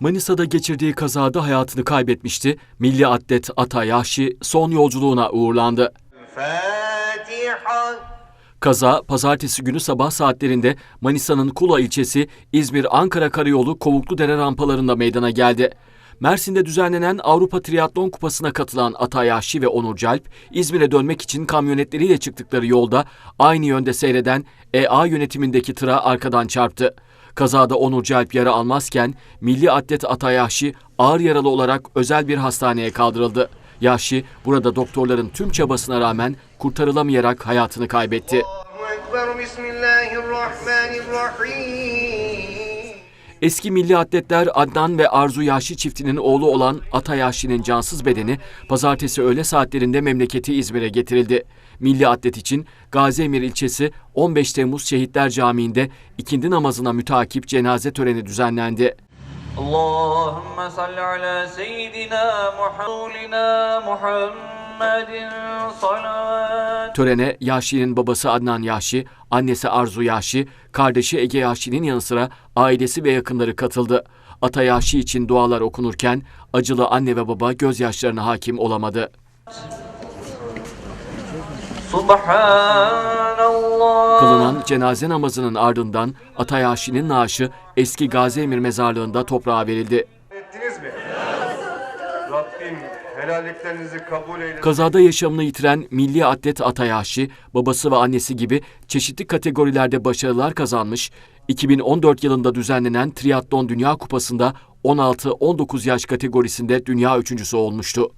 Manisa'da geçirdiği kazada hayatını kaybetmişti. Milli atlet Atay Yahşi son yolculuğuna uğurlandı. Fatiha. Kaza pazartesi günü sabah saatlerinde Manisa'nın Kula ilçesi İzmir-Ankara Karayolu Kovuklu-Dere rampalarında meydana geldi. Mersin'de düzenlenen Avrupa Triatlon Kupası'na katılan Atay Ahşi ve Onur Calp, İzmir'e dönmek için kamyonetleriyle çıktıkları yolda aynı yönde seyreden EA yönetimindeki tıra arkadan çarptı. Kazada Onur Calp yara almazken milli atlet Ata Yahşi ağır yaralı olarak özel bir hastaneye kaldırıldı. Yahşi burada doktorların tüm çabasına rağmen kurtarılamayarak hayatını kaybetti. Bismillahirrahmanirrahim. Eski milli atletler Adnan ve Arzu Yaşi çiftinin oğlu olan Ata Yaşi'nin cansız bedeni pazartesi öğle saatlerinde memleketi İzmir'e getirildi. Milli atlet için Gaziemir ilçesi 15 Temmuz Şehitler Camii'nde ikindi namazına mütakip cenaze töreni düzenlendi. Allahümme salli ala seyyidina Muhammedina Muhammed Törene Yahşi'nin babası Adnan Yahşi, annesi Arzu Yahşi, kardeşi Ege Yahşi'nin yanı sıra ailesi ve yakınları katıldı. Ata Yahşi için dualar okunurken acılı anne ve baba gözyaşlarına hakim olamadı. Kılınan cenaze namazının ardından Ata Yahşi'nin naaşı eski Gazi Emir mezarlığında toprağa verildi. Ettiniz mi? Rabbim helalliklerinizi kabul eylesin. Kazada yaşamını yitiren milli atlet Atayaşi, babası ve annesi gibi çeşitli kategorilerde başarılar kazanmış, 2014 yılında düzenlenen Triatlon Dünya Kupası'nda 16-19 yaş kategorisinde dünya üçüncüsü olmuştu.